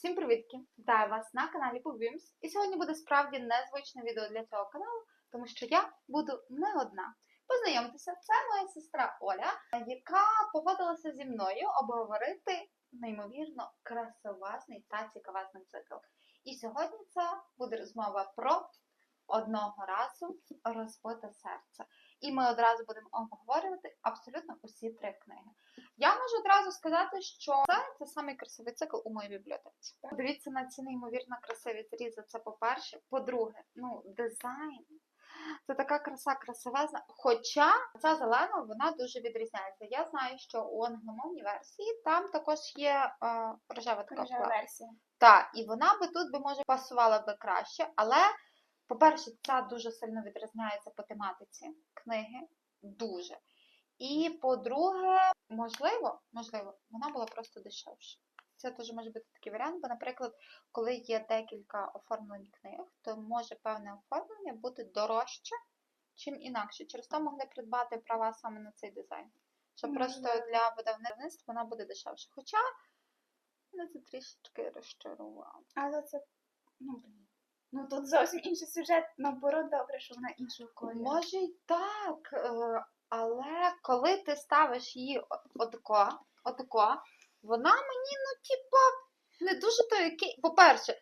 Всім привітки! Вітаю вас на каналі Побімс. І сьогодні буде справді незвичне відео для цього каналу, тому що я буду не одна. Познайомтеся, це моя сестра Оля, яка погодилася зі мною обговорити неймовірно красивезний та цікавезний цикл. І сьогодні це буде розмова про одного разу розбите серце. І ми одразу будемо обговорювати абсолютно усі три книги. Я можу одразу сказати, що це, це самий красивий цикл у моїй бібліотеці. Дивіться на ці неймовірно красиві зрізи. Це по-перше. По-друге, ну, дизайн. Це така краса красивезна. Хоча ця зелена вона дуже відрізняється. Я знаю, що у англомовній версії там також є е, рожева така версія. Так, і вона би тут би може пасувала би краще, але, по-перше, ця дуже сильно відрізняється по тематиці книги. Дуже. І по-друге, можливо, можливо, вона була просто дешевша. Це теж може бути такий варіант, бо, наприклад, коли є декілька оформлень книг, то може певне оформлення бути дорожче, чим інакше. Через то могли придбати права саме на цей дизайн. Що просто для видавництва вона буде дешевше. Хоча мене це трішечки розчарувало. Але це, ну блін. Ну тут зовсім інший сюжет, наоборот, добре, що вона іншого кольору. Може й так, е, але коли ти ставиш її отако, отако, вона мені, ну, типа, не дуже то який. По-перше,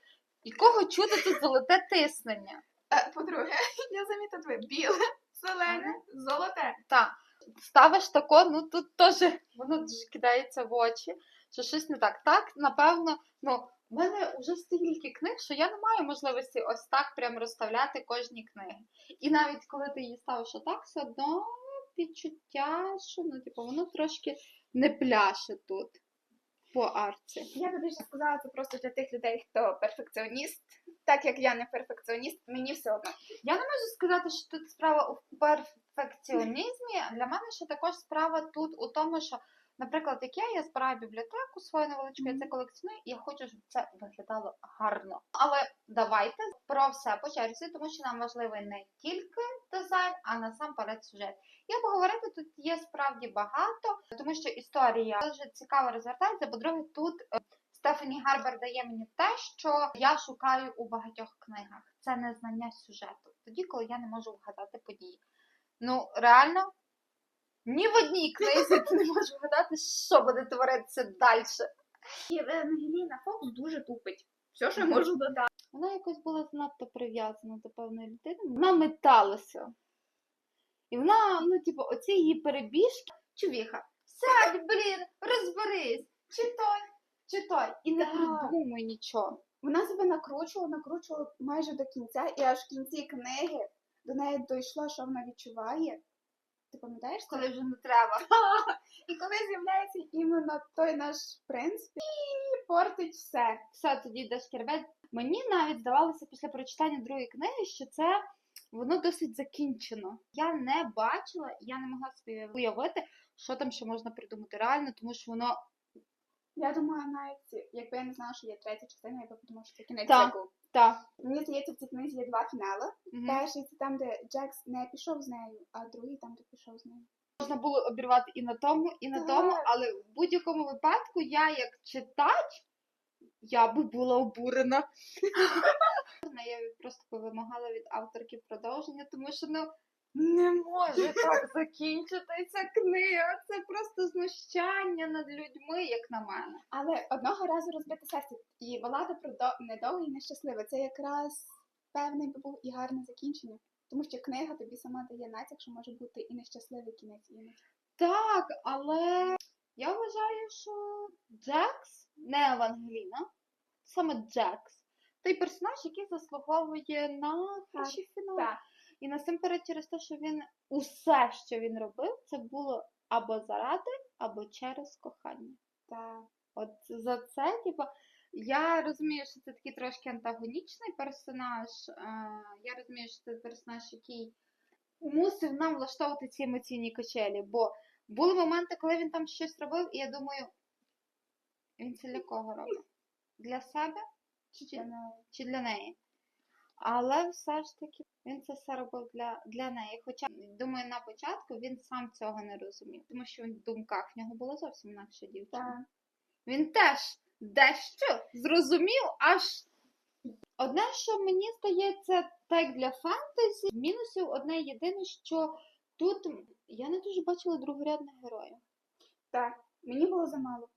якого чуда тут золоте тиснення? Е, По-друге, я замітила твоє біле, зелене, золоте. Так, ставиш тако, ну тут теж воно дуже кидається в очі, що щось не так. Так, напевно, ну, в мене вже стільки книг, що я не маю можливості ось так прям розставляти кожні книги. І навіть коли ти її ставиш отак, все одно відчуття, що ну, типу, воно трошки не пляше тут по арці. Я би більше сказала, це просто для тих людей, хто перфекціоніст. Так як я не перфекціоніст, мені все одно. Я не можу сказати, що тут справа у перфекціонізмі. Для мене ще також справа тут у тому, що, наприклад, як я, я збираю бібліотеку свою невеличку, я це колекціоную, і я хочу, щоб це виглядало гарно. Але давайте про все по черзі, тому що нам важливий не тільки дизайн, а насамперед сюжет. І поговорити тут є справді багато, тому що історія дуже цікаво розгортається. По-друге, тут е, Стефані Гарбер дає мені те, що я шукаю у багатьох книгах. Це незнання сюжету. Тоді, коли я не можу вгадати події. Ну, реально, ні в одній книзі ти не можеш вгадати, що буде творитися далі. І Ангеліна Фокс дуже тупить. Все, що я можу додати. Вона якось була занадто прив'язана до певної людини. Вона металася. І вона, ну, типу, оці її перебіжки. Чувіха, сядь, блін, розберись, чи той, чи той. І не Так. придумуй нічого. Вона себе накручувала, накручувала майже до кінця, і аж в кінці книги до неї дійшло, що вона відчуває. Ти пам'ятаєш це? Коли вже не треба. І коли з'являється іменно той наш принц, і портить все. все тоді йде шкербет. Мені навіть здавалося після прочитання другої книги, що це воно досить закінчено. Я не бачила, я не могла собі уявити, що там ще можна придумати реально, тому що воно Я думаю, навіть якби я не знала, що є третя частина, я б подумала, що це кінець Так. циклу. та Мені здається, в цій книзі є два фінали. мгм. Перший це там, де Джекс не пішов з нею, а другий там, де пішов з нею. можна було обірвати і на тому, і на Так. тому, але в будь-якому випадку я як читач. Я би була обурена. Я просто би вимагала від авторки продовження, тому що ну не може так закінчитися книга. Це просто знущання над людьми, як на мене. Але одного разу розбите серце і балада про до... недовге і нещасливе. Це якраз певний би був і гарне закінчення. Тому що книга тобі сама дає натяк, що може бути і нещасливий кінець іноді. Так, але я вважаю, що Джекс, не Евангеліна, саме Джекс, той персонаж, який заслуговує на кращий фінал. Так. І насамперед через те, що він усе, що він робив, це було або заради, або через кохання. Так. От за це, типу, я розумію, що це такий трошки антагонічний персонаж. Е, я розумію, що це персонаж, який мусив нам влаштовувати ці емоційні качелі. Бо були моменти, коли він там щось робив, і я думаю, він це для кого робить? Для себе чи, чи для неї? Але все ж таки він це все робив для, для неї. Хоча, думаю, на початку він сам цього не розумів, тому що в думках в нього була зовсім інакша дівчина. Так. Він теж дещо зрозумів аж. Одне, що мені здається, так для фентезі, мінусів одне єдине, що тут я не дуже бачила другорядних героїв. Так, мені було замало.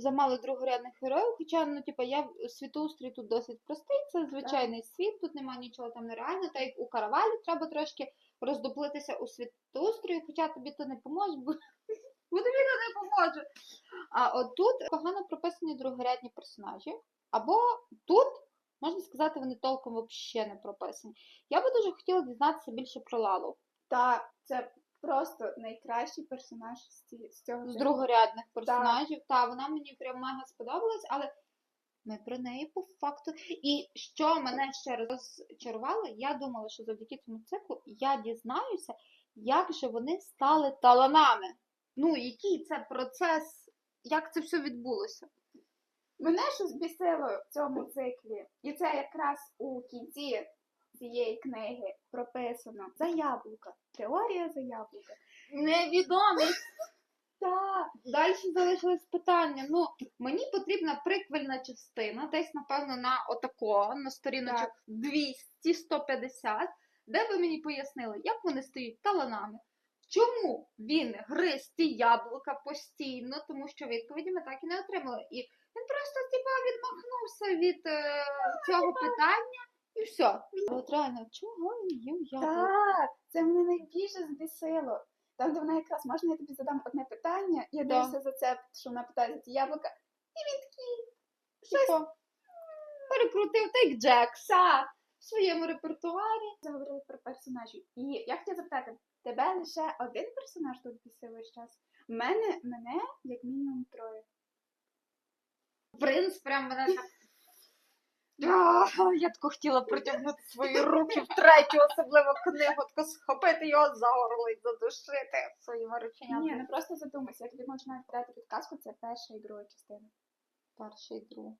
Замало другорядних героїв, хоча, ну, типу, я світоустрій тут досить простий, це звичайний світ, тут немає нічого там нереального, так як у каравалі треба трошки роздоплитися у світоустрою, хоча тобі то не поможе, бо, бо тобі то не поможе. А от тут погано прописані другорядні персонажі, або тут, можна сказати, вони толком взагалі не прописані. Я би дуже хотіла дізнатися більше про Лалу. Так, це просто найкращий персонаж з, ці, з цього з другорядних персонажів. Та вона мені прям мега сподобалась, але ми про неї по факту. І що мене ще раз розчарувало, я думала, що завдяки цьому циклу я дізнаюся, як же вони стали таланами. Ну, який це процес, як це все відбулося. Мене що збісило в цьому циклі, і це якраз у кінці цієї книги прописано за яблука. Теорія за яблука. Невідомий. Так, Далі залишилось питання. Ну, мені потрібна приквельна частина, десь, напевно, на отако, на сторіночок Так. 200-150, де ви мені пояснили, як вони стають таланами. Чому він гриз ті яблука постійно, тому що відповіді ми так і не отримали. І він просто типа відмахнувся від е, цього питання і все. От реально, чого він їв яблука? так, це мене найбільше збісило. Там, де вона якраз можна я тобі задам одне питання, я Да. дивлюся за це, що вона питає за ті яблука, і він такий. Типа, перекрутив так Джекса в своєму репертуарі. Заговорили про персонажів. І я хотіла запитати, тебе лише один персонаж тут бісив весь час? Мене, мене як мінімум троє. Принц прям мене так. Я тако хотіла протягнути свої руки в третю особливо книгу, тако схопити його за горло і задушити своїми рученятами. Ні, ну просто задумайся, я тобі можу навіть дати підказку, це перша і друга частина. Перша і друга.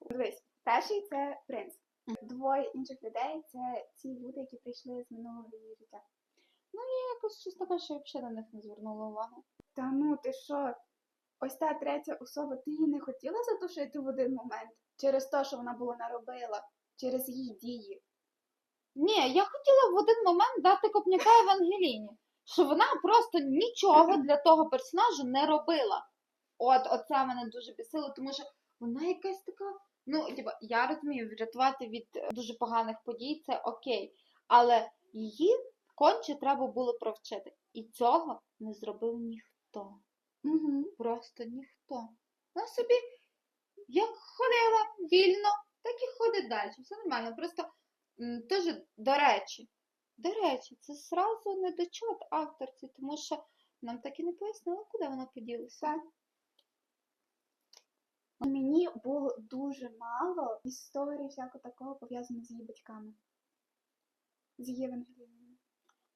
Дивись, перший це принц. Двоє інших людей це ці люди, які прийшли з минулого її життя. Ну, Я якось щось таке, що я взагалі на них не звернула увагу. Та ну ти що? Ось та третя особа, ти її не хотіла задушити в один момент через те, що вона була наробила, через її дії. Ні, я хотіла в один момент дати копняка Евангеліні, що вона просто нічого для того персонажа не робила. От, оце мене дуже бісило, тому що вона якась така. Ну, типа, я розумію, врятувати від е, дуже поганих подій це окей. Але її конче треба було провчити. І цього не зробив ніхто. Угу. Просто ніхто. Вона собі як ходила вільно, так і ходить далі. Все нормально. Просто теж до речі. До речі, це зразу недочот авторці, тому що нам так і не пояснили, куди вона поділася. Мені було дуже мало історій всякого такого пов'язаного з її батьками. З її Евангеліною.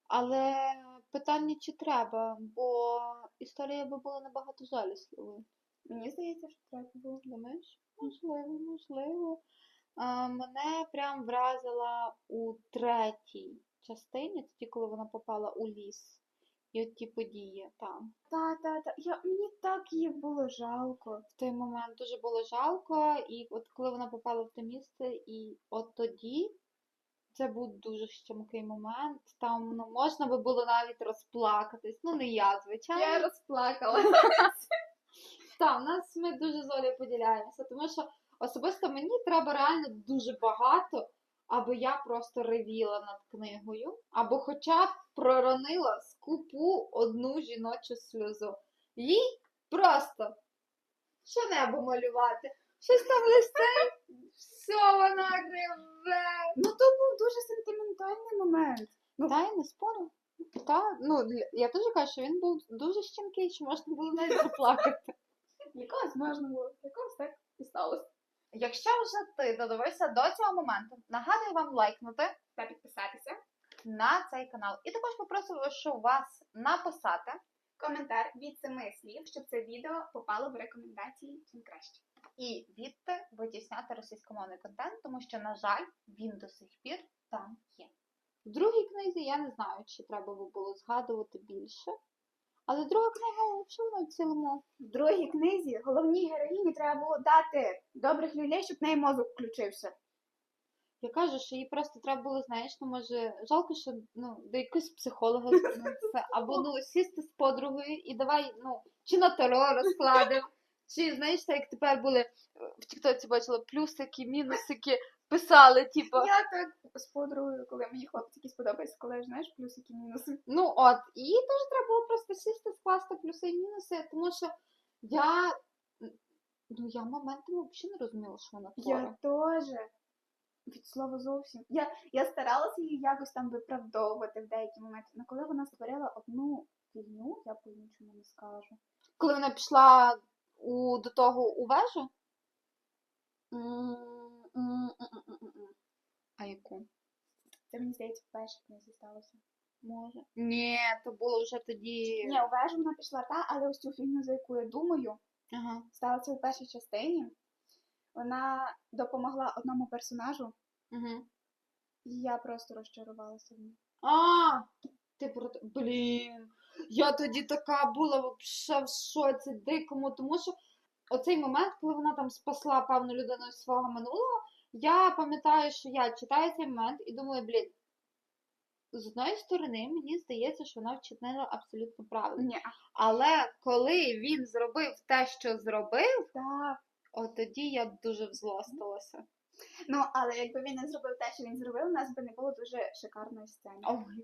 Але питання, чи треба, бо історія би була набагато жалісливою. Мені здається, що треба було. Думаєш? Можливо, можливо. А, мене прям вразила у третій частині, тоді, коли вона попала у ліс. І от ті події там. Та, та, та. Я, мені так її було жалко. В той момент дуже було жалко, і от коли вона попала в те місце, і от тоді це був дуже щемкий момент. Там ну, можна би було навіть розплакатись. Ну, не я, звичайно. Я розплакала. Так, у нас ми дуже з Олею поділяємося, тому що особисто мені треба реально дуже багато, аби я просто ревіла над книгою, або хоча б проронила скупу одну жіночу сльозу. Їй просто що небо малювати, щось там листе, все вона реве. Ну то був дуже сентиментальний момент. Ну, Та я не спорю. Та, ну, я теж кажу, що він був дуже щемкий, що можна було навіть заплакати. якогось можна було, якогось так і сталося. Якщо вже ти додивився до цього моменту, нагадую вам лайкнути Та підписатися. на цей канал. І також попрошу вас написати. Коментар від семи слів, щоб це відео попало в рекомендації чим краще. І відти витісняти російськомовний контент, тому що, на жаль, він до сих пір там є. В другій книзі я не знаю, чи треба би було згадувати більше, Але друга книга вона в цілому. В другій книзі головній героїні треба було дати добрих людей, щоб неї мозок включився. Я кажу, що їй просто треба було, знаєш, ну може, жалко, що ну, до якогось психолога звернутися, або ну сісти з подругою і давай, ну, чи на таро розкладемо, чи знаєш, так як тепер були е, в Тіктоці бачила плюсики, мінусики, писали, типу. Я так з подругою, коли мені хлопці якісь подобаються, коли знаєш плюсики, мінуси. Ну от, і теж треба було просто сісти, скласти плюси і мінуси, тому що я. Ну, я моментами взагалі не розуміла, що вона творить. Я теж. Від слова зовсім. Я, я старалася її якось там виправдовувати в деякі моменти. Але коли вона створила одну фігню, я по-іншому не скажу. Коли вона пішла у, до того у вежу. А яку? Це мені здається, в першій книзі сталося. Може. Ні, то було вже тоді. Ні, у вежу вона пішла та, але ось цю фігню, за яку я думаю, Ага. сталося у першій частині. Вона допомогла одному персонажу, Угу. і я просто розчарувалася в ній. А, ти про блін. Я тоді така була вообще в шоці дикому, тому що оцей момент, коли вона там спасла певну людину з свого минулого, я пам'ятаю, що я читаю цей момент і думаю, блін, з одної сторони, мені здається, що вона вчинила абсолютно правильно. Ні, Але коли він зробив те, що зробив, так. от тоді я дуже взлостилася. Ну, але якби він не зробив те, що він зробив, у нас би не було дуже шикарної сцени.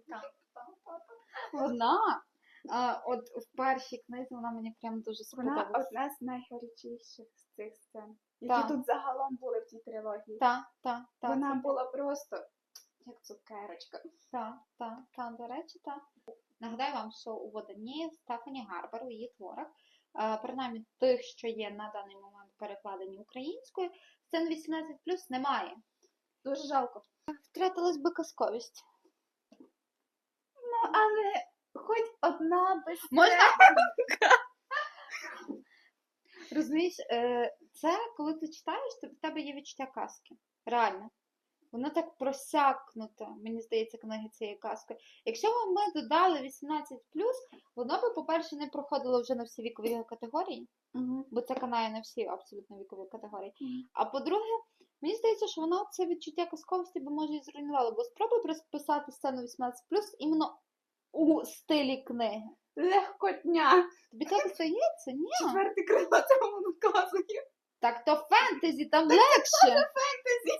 Так. Вона, а, от в першій книзі вона мені прям дуже Вона одна з найгарячіших з цих сцен, які Так. тут загалом були в цій трилогії. Та, та, та, Вона була просто як цукерочка. та, та, та, до речі, та. Нагадаю вам, що у виданні Стефані Гарбер у її творах, е, принаймні тих, що є на даний момент перекладені українською, сцен 18 немає. Дуже жалко. Втратилась би казковість. Ну, але хоч одна без Можна? Розумієш, е, це коли ти читаєш, то в тебе є відчуття казки. Реально. Воно так просякнуте, мені здається, книги цієї казки. Якщо б ми додали 18, воно би, по-перше, не проходило вже на всі вікові категорії, Мгм. бо це канає на всі абсолютно вікові категорії. Мгм. А по-друге, мені здається, що воно це відчуття казковості би може і зруйнувало, бо спробуй розписати сцену 18 іменно у стилі книги. Легкотня. Тобі так здається? Ні. Четверте крило цьому наказує. Так то фентезі, там легше.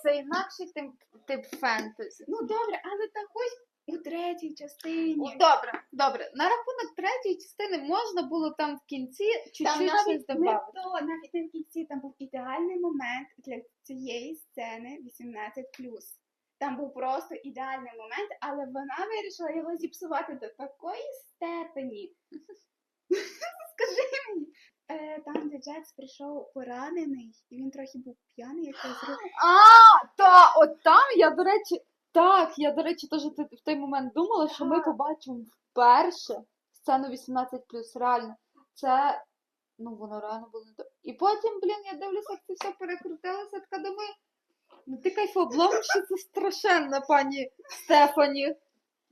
Це інакший тип, тип фентезі. Ну добре, але та хоч у третій частині. Добре, добре. На рахунок третьої частини можна було там в кінці чуть-чуть щось не додати. то, навіть не в кінці, там був ідеальний момент для цієї сцени 18+. Там був просто ідеальний момент, але вона вирішила його зіпсувати до такої степені. Скажи мені, там, де Джекс прийшов поранений, і він трохи був п'яний, як я. А, та, от там я, до речі, так, я, до речі, теж в той момент думала, що ми побачимо вперше сцену 18 реально. Це, ну, воно реально було не. І потім, блін, я дивлюся, як це все перекрутилося, така думаю, ну ти кайфоблом, що це страшенно, пані Стефані.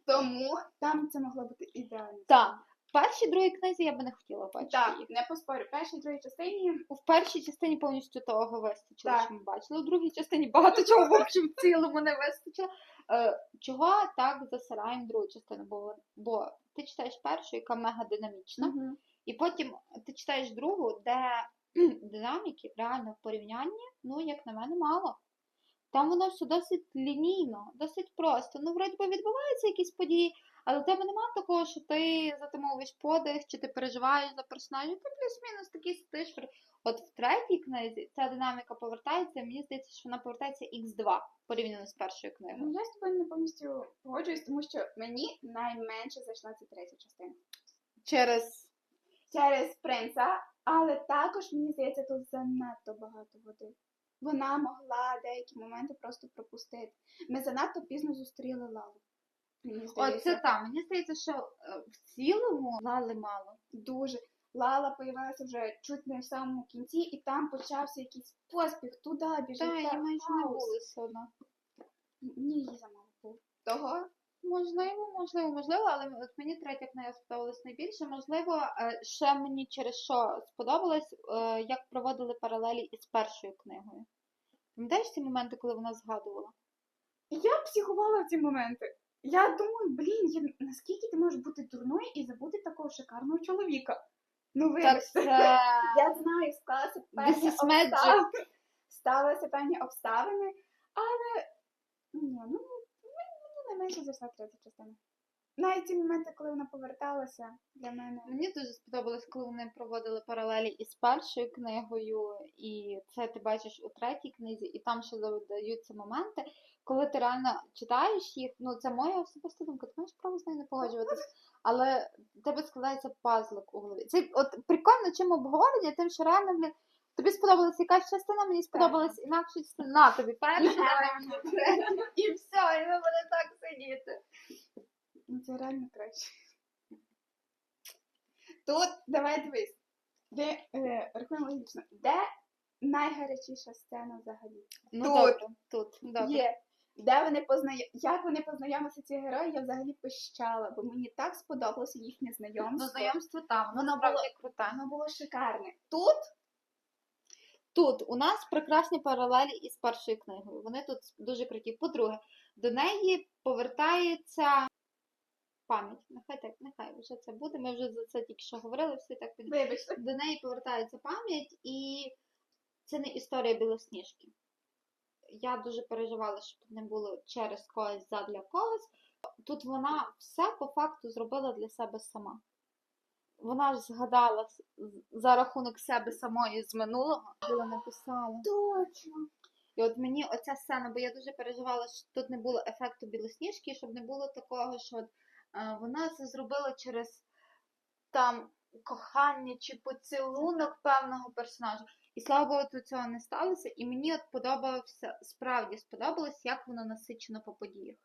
Тому там це могло бути ідеально. Так, першій другій книзі я би не хотіла бачити Так, їх. не поспорю. В першій другій частині В першій частині повністю того вистачило, Так. що ми бачили. У другій частині багато чого в общем в цілому не вистачило. Е, чого так засираємо другу частину? Бо, бо ти читаєш першу, яка мега динамічна, і потім ти читаєш другу, де динаміки реально в порівнянні, ну, як на мене, мало. Там воно все досить лінійно, досить просто. Ну, вроді би відбуваються якісь події, але в тебе немає такого, що ти затамовуєш подих, чи ти переживаєш за персонажів, ти плюс-мінус такий сидиш. От в третій книзі ця динаміка повертається, мені здається, що вона повертається Х2 порівняно з першою книгою. Ну, я з тобою не повністю погоджуюсь, тому що мені найменше зайшла ця третя частина. Через Через принца, але також мені здається, тут занадто багато води. Вона могла деякі моменти просто пропустити. Ми занадто пізно зустріли Лалу. Мені здається, Оце там. Мені здається, що е, в цілому лали мало. дуже. Лала появилася вже чуть не в самому кінці, і там почався якийсь поспіх туди, біжить. Та, її майже не було все одно. Ні, її замало було. Того Можливо, можливо, можливо, але от мені третя книга сподобалась найбільше. Можливо, е, ще мені через що сподобалось, е, як проводили паралелі із першою книгою. Пам'ятаєш ці моменти, коли вона згадувала? Я психувала в ці моменти. Я думаю, блін, я... наскільки ти можеш бути дурною і забути такого шикарного чоловіка? Ну, вибачте. це Я знаю, склалися певні обставини, сталися певні обставини, але ні, ну мені найменше зайшла третя частина. Навіть ці моменти, коли вона поверталася для мене. Мені дуже сподобалось, коли вони проводили паралелі із першою книгою, і це ти бачиш у третій книзі, і там ще додаються моменти, коли ти реально читаєш їх. Ну, це моя особиста думка, ти маєш право з нею не погоджуватись, але в тебе складається пазлик у голові. Це от прикольно, чим обговорення, тим, що реально блін, тобі сподобалася якась частина, мені сподобалась інакша частина. На тобі перша, і все, і ми будемо так сидіти. Ну це реально краще. Тут давай дивись. Де е, рахуємо логічно, де найгарячіша сцена взагалі? Ну, Тут. тут, добре. Є. Де вони познайомилися, як вони познайомилися ці герої, я взагалі пищала, бо мені так сподобалося їхнє знайомство. Ну, знайомство там, воно Воно було- круте. Воно було шикарне. Тут Тут у нас прекрасні паралелі із першою книгою. Вони тут дуже круті. По-друге, до неї повертається пам'ять. Нехай так, нехай вже це буде. Ми вже за це тільки що говорили, всі так під... вибачте. До неї повертається пам'ять, і це не історія білосніжки. Я дуже переживала, щоб не було через когось задля когось. Тут вона все по факту зробила для себе сама. Вона ж згадала за рахунок себе самої з минулого, коли написала. Точно. І от мені оця сцена, бо я дуже переживала, що тут не було ефекту білосніжки, щоб не було такого, що от, е, вона це зробила через там кохання чи поцілунок певного персонажа. І слава Богу, тут цього не сталося. І мені от подобався, справді сподобалось, як воно насичено по подіях.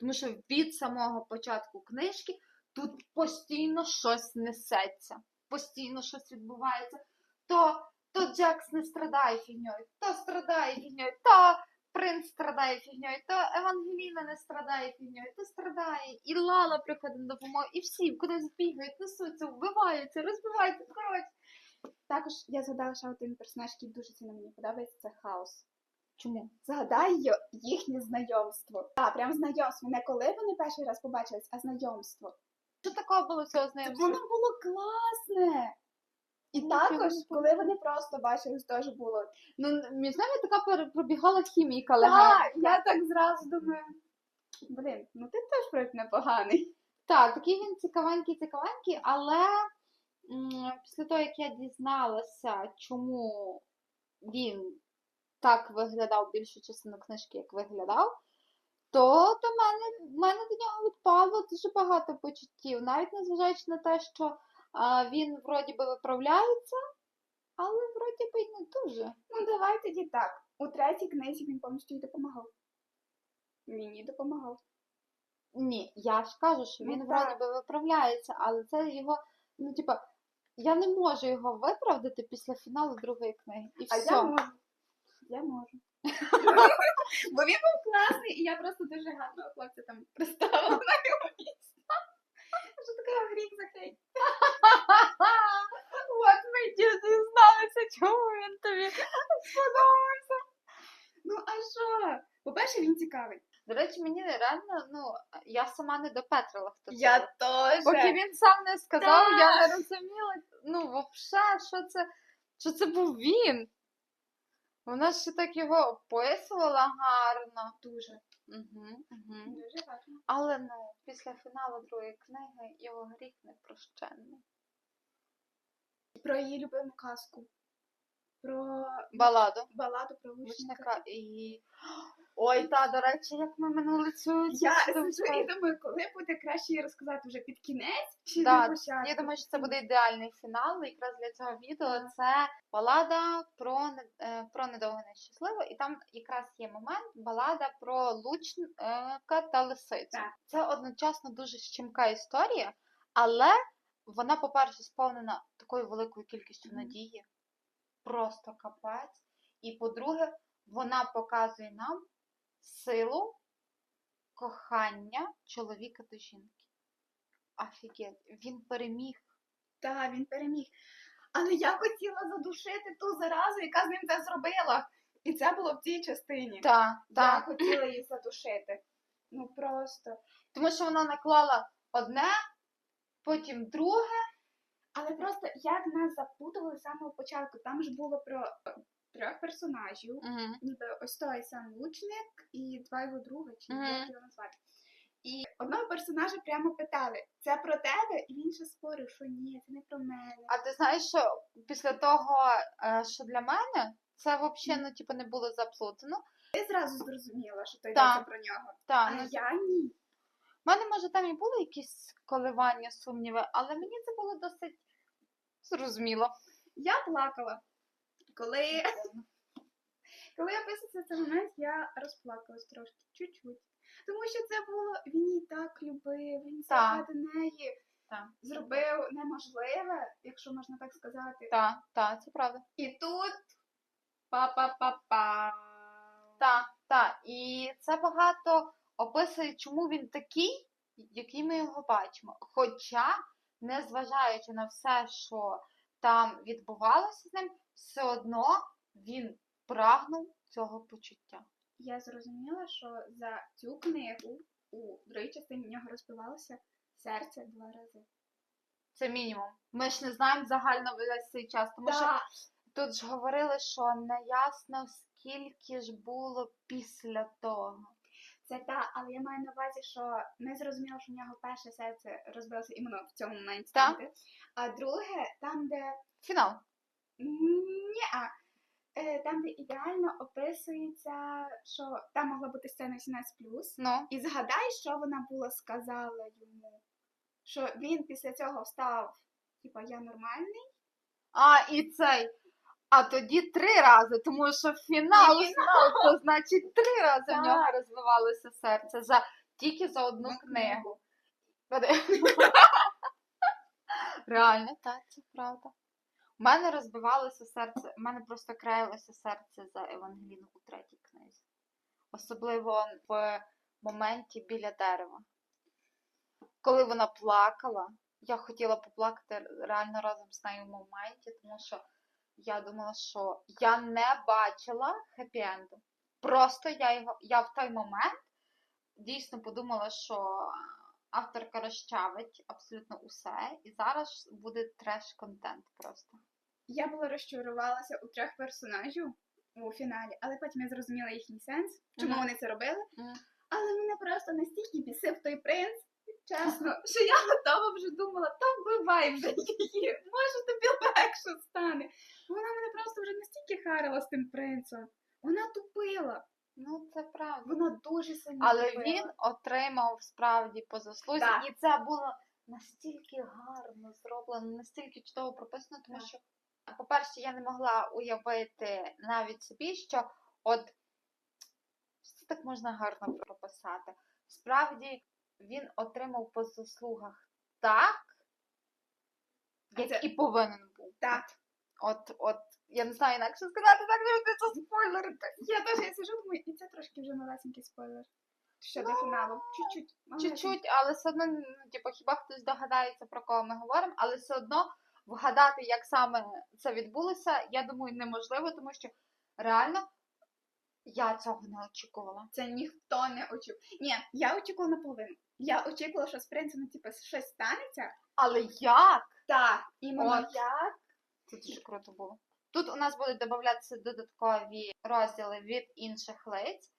Тому що від самого початку книжки тут постійно щось несеться, постійно щось відбувається. То то Джекс не страдає фігньою, то страдає фігньою, то принц страдає фігньою, то Евангеліна не страдає фігньою, то страдає, і Лала приходить на допомогу, і всі кудись бігають, несуться, вбиваються, розбиваються. Коротше. Також я згадала ще один персонаж, який дуже сильно мені подобається, це хаос. Чому? Згадай їхнє знайомство. Так, прям знайомство. Не коли вони перший раз побачились, а знайомство. Що такого було цього знайомства? Воно було класне. І Ну, також, коли вони просто бачились, теж було. Ну, між нами така пробігала хімійка Так, я так зразу думаю. Блін, ну ти теж проект непоганий. Так, такий він цікавенький, цікавенький, але після того, як я дізналася, чому він так виглядав більшу частину книжки, як виглядав, то до мене, в мене до нього відпало дуже багато почуттів, навіть незважаючи на те, що а, він вроді би виправляється, але вроді би й не дуже. Ну давай тоді так. У третій книзі він повністю й допомагав. Мені допомагав. Ні, я ж кажу, що Ну, він так. вроді би виправляється, але це його, ну, типа, я не можу його виправдати після фіналу другої книги. І А все. я можу. Я можу. Бо він був класний, і я просто дуже гарного хлопця там представила на його місце. Що така гріх захей. От ми дізналися, чому він тобі сподобався. Ну а що? По-перше, він цікавий. До речі, мені реально, ну, я сама не допетрила, хто це. був. теж. Поки він сам не сказав, Так. я не розуміла, ну, взагалі, що це, що це був він. Вона ще так його описувала гарно. Дуже. Угу, угу. Дуже гарно. Але ну, після фіналу другої книги його гріх непрощенний. Про її любиму казку. Про Баладу. баладу про. Лучника і. Ой, та, до речі, як ми минули цю цю Я і думаю, коли буде краще її розказати вже під кінець чи на початку? Я думаю, що це буде ідеальний фінал. Якраз для цього відео це балада про, е, про недовго нещасливо. І там якраз є момент балада про лучника та лисицю. Так. Це одночасно дуже щемка історія, але вона, по-перше, сповнена такою великою кількістю Мгм. надії. Просто капець. І по-друге, вона показує нам силу кохання чоловіка до жінки. Офігеть, він переміг. Та, він переміг. Але я хотіла задушити ту заразу, яка з ним це зробила. І це було в цій частині. Так, Я хотіла її задушити. Ну просто. Тому що вона наклала одне, потім друге. Але просто як нас запутували з самого початку, там ж було про трьох персонажів, Угу. ніби ось той сам лучник і два його друга, чи Мгм. як його назвати. І одного персонажа прямо питали: це про тебе? І він ще спорив, що ні, це не про мене. А ти знаєш, що після того, е, що для мене, це взагалі ну, типу, не було заплутано. Ти зразу зрозуміла, що то йдеться про нього. Так, А ну, я ні. в мене, може, там і були якісь коливання, сумніви, але мені це було досить зрозуміло. Я плакала. Коли, коли я писала цей момент, я розплакалась трошки, чуть-чуть. Тому що це було, він її так любив, він заради неї Так. зробив неможливе, якщо можна так сказати. Так, так, це правда. І тут па-па-па-па. Так, так. І це багато описує, чому він такий, який ми його бачимо. Хоча, незважаючи на все, що там відбувалося з ним, все одно він прагнув цього почуття. Я зрозуміла, що за цю книгу у другій частині в нього розбивалося серце два рази. Це мінімум. Ми ж не знаємо загально весь цей час, тому що тут ж говорили, що неясно скільки ж було після того. Це та, але я маю на увазі, що ми зрозуміли, що в нього перше серце розбилося іменно в цьому моменті. Так. А друге, там, де Фінал. ні, там, де ідеально описується, що там могла бути сцена 18+. Ну, І згадай, що вона була сказала йому. Що він після цього встав, типа, я нормальний. А, і цей. А тоді три рази, тому що фінал, фінал, то значить три рази в нього розвивалося серце за тільки за одну книгу. Реально, так, це правда. У мене розбивалося серце, у мене просто краялося серце за Евангеліну у третій книзі. Особливо в моменті біля дерева. Коли вона плакала, я хотіла поплакати реально разом з нею в моменті, тому що я думала, що я не бачила хеппі-енду. Просто я його, я в той момент дійсно подумала, що авторка розчавить абсолютно усе, і зараз буде треш-контент просто. Я була розчарувалася у трьох персонажів у фіналі, але потім я зрозуміла їхній сенс, чому Мгм. вони це робили. Мгм. Але мене просто настільки бісив той принц, чесно, що я готова вже думала, та вбивай вже її, може тобі легше стане. Вона мене просто вже настільки харила з тим принцем. Вона тупила, Ну, це правда. вона дуже сильно Але тупила. він отримав справді по заслузі, Так. і це було настільки гарно зроблено, настільки чудово прописано, тому Так. що, по-перше, я не могла уявити навіть собі, що от це так можна гарно прописати. Справді він отримав по заслугах так, як Це- і повинен був. Так. От, от, я не знаю інакше сказати, так не це спойлерити. Я теж я сижу, думаю, і це трошки вже малесенький спойлер. Ще до Ну, фіналу. Чуть-чуть. Чуть-чуть, але все одно, ну, типу, хіба хтось догадається, про кого ми говоримо, але все одно вгадати, як саме це відбулося, я думаю, неможливо, тому що реально я цього не очікувала. Це ніхто не очікував. Ні, я очікувала наполовину. Я очікувала, що з принцем, ну, типу, щось станеться. Але як? Так, іменно От. як. Це дуже круто було. Тут у нас будуть додатися додаткові розділи від інших лиць.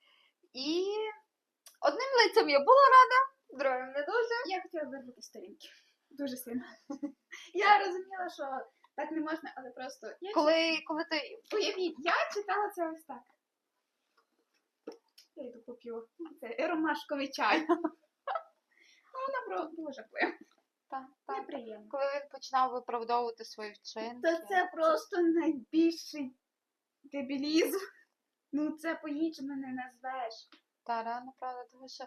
І одним лицем я була рада, другим не дуже. Я хотіла вирвати сторінки. Дуже сильно. Я розуміла, що так не можна, але просто я Коли, коли ти уявіть, я читала це ось так. Я йду поп'ю. Це ромашковий чай. Ну, Вона просто було жахливо. та, та, Неприємно. коли він починав виправдовувати свої вчинки. Та це просто найбільший дебілізм. Ну це по-іншому не назвеш. Та реально правда, тому що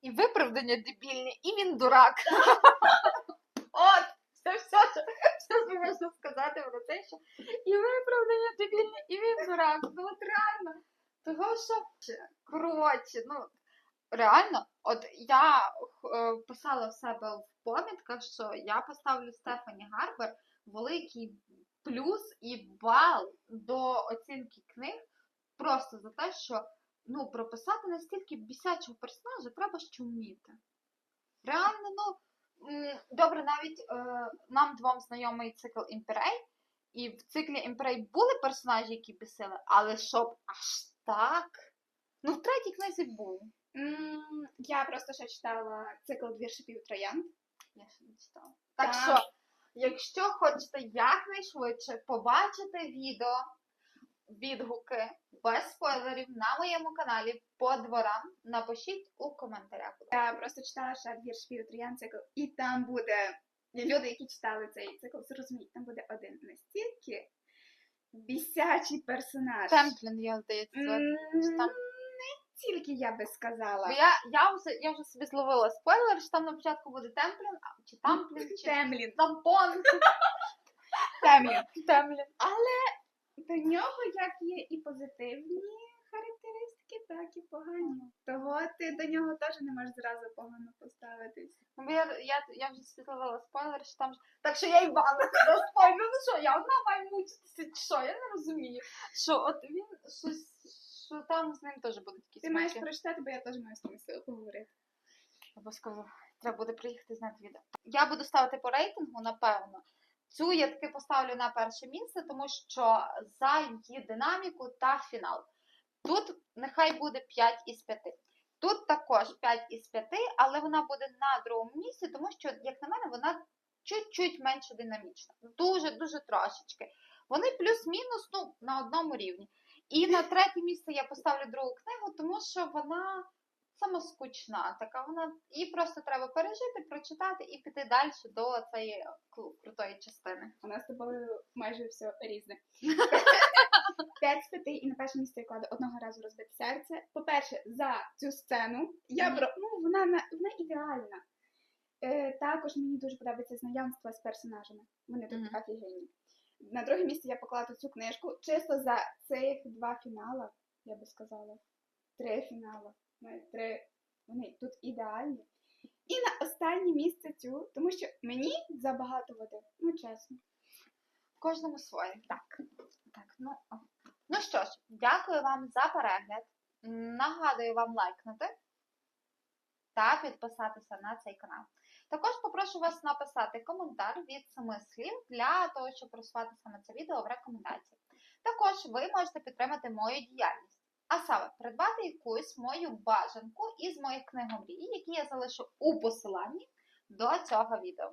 і виправдання дебільні, і він дурак. От, це все, що, все, що можна сказати про це, що і виправдання дебільні, і він дурак. Ну от реально. Того що, коротше, ну, реально, от я е, писала в себе в помітках, що я поставлю Стефані Гарбер великий плюс і бал до оцінки книг просто за те, що ну, прописати настільки бісячого персонажа треба ще вміти. Реально, ну добре, навіть е, нам двом знайомий цикл Імперей, і в циклі Імперей були персонажі, які бісили, але щоб аж так. Ну, в третій книзі був. М, Я просто ще читала цикл віршипів Троянд. Я ще не читала. Так Так. що, якщо хочете якнайшвидше побачити відео, відгуки без спойлерів на моєму каналі по дворам, напишіть у коментарях. Я просто читала ще віршипів Троянд цикл, і там буде люди, які читали цей цикл, зрозуміють, там буде один настільки бісячий персонаж. Темплін, я здається. Звати. Там- Не тільки я би сказала. Бо я, я, вже, я вже собі зловила спойлер, що там на початку буде Темплін, а- чи Тамплін, чи Темлін. Тампон. Темлін. Темплін. До нього як є і позитивні так і погані. Того ти до нього теж не можеш зразу погано поставитись. Ну, я, я, я вже собі спойлер, що там. ж- Так що я Івана за спойлер. Ну що, я одна маю мучитися, чи що? Я не розумію. Що от він щось, що там з ним теж будуть якісь Ти маєш смаки. прочитати, бо я теж маю з сили поговорити. Обов'язково треба буде приїхати зняти відео. Я буду ставити по рейтингу, напевно. Цю я таки поставлю на перше місце, тому що за її динаміку та фінал. Тут нехай буде 5 із 5. Тут також 5 із 5, але вона буде на другому місці, тому що, як на мене, вона чуть-чуть менше динамічна. Дуже-дуже трошечки. Вони плюс-мінус ну, на одному рівні. І на третє місце я поставлю другу книгу, тому що вона самоскучна така. Вона її просто треба пережити, прочитати і піти далі до цієї крутої частини. У нас з тобою майже все різне. П'ять п'яти і на перше місце я кладу одного разу розбите серце. По-перше, за цю сцену я про ну вона вона ідеальна. Е, також мені дуже подобається знайомство з персонажами. Вони тут Мгм. офігенні. На друге місце я покладу цю книжку чисто за цих два фінала, я би сказала. Три фінала. Навіть три. Вони тут ідеальні. І на останнє місце цю, тому що мені забагато води. Ну чесно. Кожному своє. Так. Так ну, ну що ж, дякую вам за перегляд. Нагадую вам лайкнути та підписатися на цей канал. Також попрошу вас написати коментар від семи слів для того, щоб просувати саме це відео в рекомендації. Також ви можете підтримати мою діяльність, а саме придбати якусь мою бажанку із моїх книгомрій, які я залишу у посиланні до цього відео.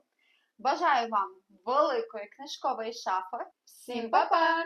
Бажаю вам великої книжкової шафи. Всім па-па!